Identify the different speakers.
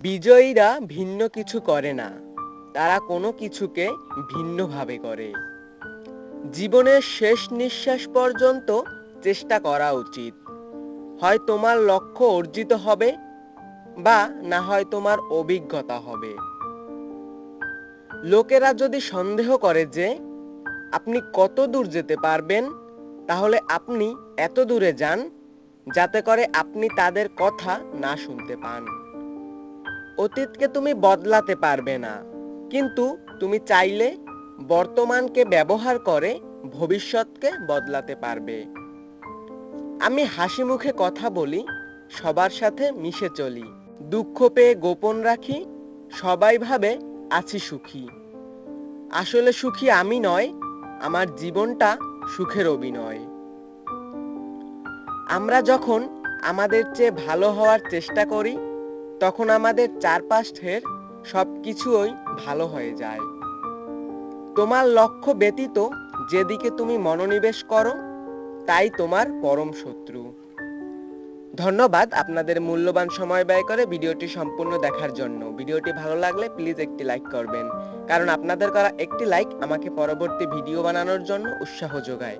Speaker 1: বিজয়ীরা ভিন্ন কিছু করে না। তারা কোনো কিছুকে ভিন্নভাবে করে। জীবনের শেষ নিঃশ্বাস পর্যন্ত চেষ্টা করা উচিত। হয় তোমার লক্ষ্য অর্জিত হবে বা না হয় তোমার অভিজ্ঞতা হবে। লোকেরা যদি সন্দেহ করে যে আপনি কত দূর যেতে পারবেন, তাহলে আপনি এত দূরে যান যাতে করে আপনি তাদের কথা না শুনতে পান। অতীতকে তুমি বদলাতে পারবে না। কিন্তু তুমি চাইলে বর্তমানকে ব্যবহার করে ভবিষ্যৎকে বদলাতে পারবে। আমি হাসি মুখে কথা বলি, সবার সাথে মিশে চলি। দুঃখ পেয়ে গোপন রাখি, সবাই ভাবে আছি সুখী। আসলে সুখী আমি নয়, আমার জীবনটা সুখের অভিনয়। আমরা যখন আমাদের চেয়ে ভালো হওয়ার চেষ্টা করি তখন আমাদের চারপাশের সব কিছুই ভালো হয়ে যায়। তোমার লক্ষ্য ব্যতীত যেদিকে তুমি মনোনিবেশ করো, তাই তোমার পরম শত্রু। ধন্যবাদ আপনাদের মূল্যবান সময় ব্যয় করে ভিডিওটি সম্পূর্ণ দেখার জন্য। ভিডিওটি ভালো লাগলে প্লিজ একটি লাইক করবেন, কারণ আপনাদের করা একটি লাইক আমাকে পরবর্তী ভিডিও বানানোর জন্য উৎসাহ যোগায়।